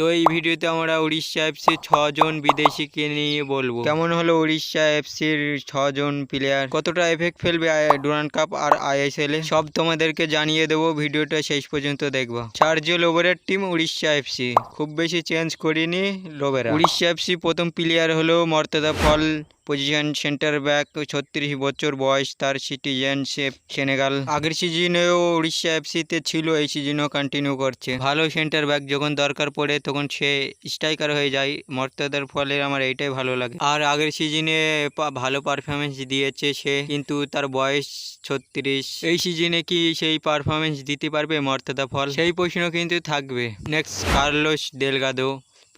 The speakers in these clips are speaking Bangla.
তো এই ভিডিওতে আমরা উড়িষ্যা এফসি ছজন বিদেশিকে নিয়ে বলব। কেমন হলো উড়িষ্যা এফসির ছজন প্লেয়ার কতটা এফেক্ট ফেলবে ডোনাল্ড কাপ আর আইএসএল এ? সব তোমাদেরকে জানিয়ে দেবো, ভিডিওটা শেষ পর্যন্ত দেখবা। চারজন লোবেরের টিম উড়িষ্যা এফসি খুব বেশি চেঞ্জ করিনি লোবেরা উড়িষ্যা এফসি প্রথম প্লেয়ার হলো Mourtada Fall. Position centre back ছত্রিশ বছর বয়স তার সিটিজেনশিপ সেনেগাল আগের সিজনেও উড়িষ্যা এফসিতে ছিল, এই সিজনেও কন্টিনিউ করছে। ভালো সেন্টার ব্যাক যখন দরকার পড়ে, তখন সে স্ট্রাইকার হয়ে যায়। মর্তাদার ফলে আমার এইটাই ভালো লাগে। আর আগের সিজনে ভালো পারফরমেন্স দিয়েছে সে, কিন্তু তার বয়স ছত্রিশ। এই সিজনে কি সেই পারফরমেন্স দিতে পারবে মর্তাদা ফল? সেই প্রশ্ন কিন্তু থাকবে। Next Carlos Delgado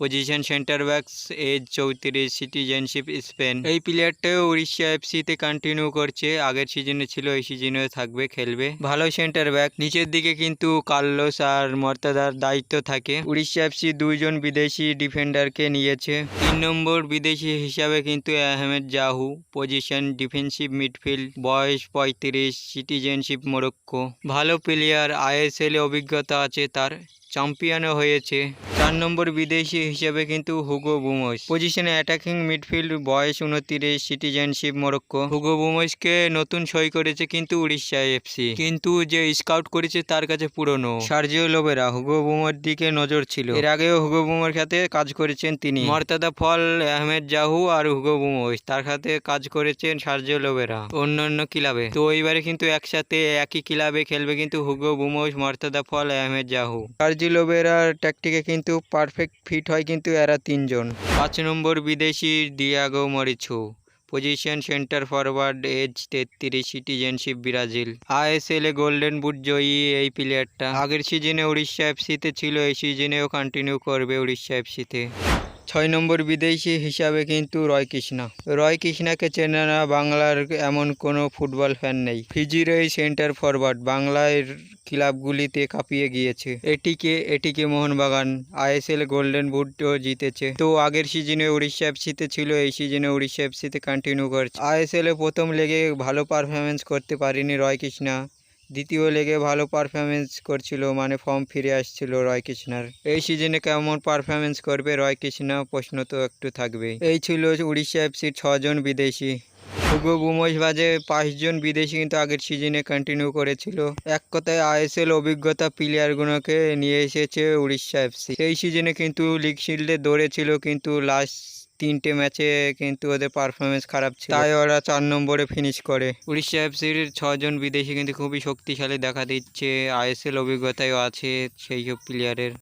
position centre backs age চৌত্রিশ সিটিজেনশিপ স্পেন এই প্লেয়ারটাও উড়িষ্যা এফসিতে কন্টিনিউ করছে। আগের সিজনে ছিল, এই সিজনেও থাকবে, খেলবে। ভালো সেন্টার ব্যাক নিচের দিকে কিন্তু কার্লোস আর মর্তাদার দায়িত্ব থাকে। উড়িষ্যা এফসি দুইজন বিদেশি ডিফেন্ডারকে নিয়েছে। তিন নম্বর বিদেশি হিসাবে কিন্তু Ahmed Jahouh position defensive midfield বয়স পঁয়ত্রিশ সিটিজেনশিপ মোরক্কো ভালো প্লেয়ার আইএসএল অভিজ্ঞতা আছে তার। চ্যাম্পিয়নও হয়েছে। চার নম্বর বিদেশি হিসেবে কিন্তু হুগো বুমস। পজিশনে অ্যাটাকিং মিডফিল্ড বয়স উনতিরিশ সিটিজেনশিপ মোরক্কো। হুগো বুমসকে নতুন সই করেছে কিন্তু উড়িষ্যা এফসি। কিন্তু যে স্কাউট করেছে তার কাছে পুরনো। সার্জিও লোবেরা হুগো বুমোর দিকে নজর ছিল। এর আগেও হুগো বুমোর খাতে কাজ করেছেন তিনি। মর্তাদা ফল, আহমেদ জাহু আর হুগো বুমোস তার খাতে কাজ করেছেন সার্জিও লোবেরা। অন্য অন্য ক্লাবে। তো এইবারে কিন্তু একসাথে একই ক্লাবে খেলবে কিন্তু Hugo Boumous, Mourtada Fall, Ahmed Jahouh. লোবেরার ট্যাকটিকে কিন্তু পারফেক্ট ফিট হয় কিন্তু এরা তিনজন। পাঁচ নম্বর বিদেশি Diego Maurício position centre forward age তেত্রিশ সিটিজেনশিপ ব্রাজিল আইএসএল এ গোল্ডেন বুট জয়ী এই প্লেয়ারটা আগের সিজনে উড়িষ্যা এফসিতে ছিল, এই সিজনেও কন্টিনিউ করবে উড়িষ্যা এফসিতে ছয় নম্বর বিদেশি হিসাবে কিন্তু রয় কৃষ্ণা। রয় কৃষ্ণাকে চেনে না, বাংলার এমন কোনো ফুটবল ফ্যান নেই। ফিজির এই সেন্টার ফরওয়ার্ড বাংলার ক্লাবগুলিতে কাঁপিয়ে গিয়েছে। এটিকে এটিকে মোহনবাগান, আইএসএল, গোল্ডেন বুটও জিতেছে। তো আগের সিজনে উড়িষ্যা এফসিতে ছিল, এই সিজনে উড়িষ্যা এফসিতে কন্টিনিউ করছে। আইএসএল প্রথম লেগে ভালো পারফরমেন্স করতে পারেনি রয় কৃষ্ণা। দ্বিতীয় লেগে ভালো পারফরমেন্স করছিল মানে ফর্ম ফিরে আসছিল রয় কৃষ্ণার। এই সিজনে কেমন পারফরমেন্স করবে রয় কৃষ্ণা? প্রশ্ন তো একটু থাকবে। এই ছিল উড়িষ্যা এফসির ছজন বিদেশি। হুগো বুমোস বাজে পাঁচজন বিদেশি কিন্তু আগের সিজনে কন্টিনিউ করেছিল। এক কথায় আইএসএল অভিজ্ঞতা প্লেয়ারগুলোকে নিয়ে এসেছে উড়িষ্যা এফসি এই সিজনে কিন্তু লিগ শিল্ডে দৌড়েছিল কিন্তু লাস্ট তিনটে ম্যাচে কিন্তু ওদের পারফরমেন্স খারাপ ছিল। তাই ওরা চার নম্বরে ফিনিশ করে। উড়িষ্যা এফসির ছজন বিদেশি কিন্তু খুবই শক্তিশালী দেখা দিচ্ছে। আইএসএল অভিজ্ঞতাও আছে সেই সব প্লেয়ারের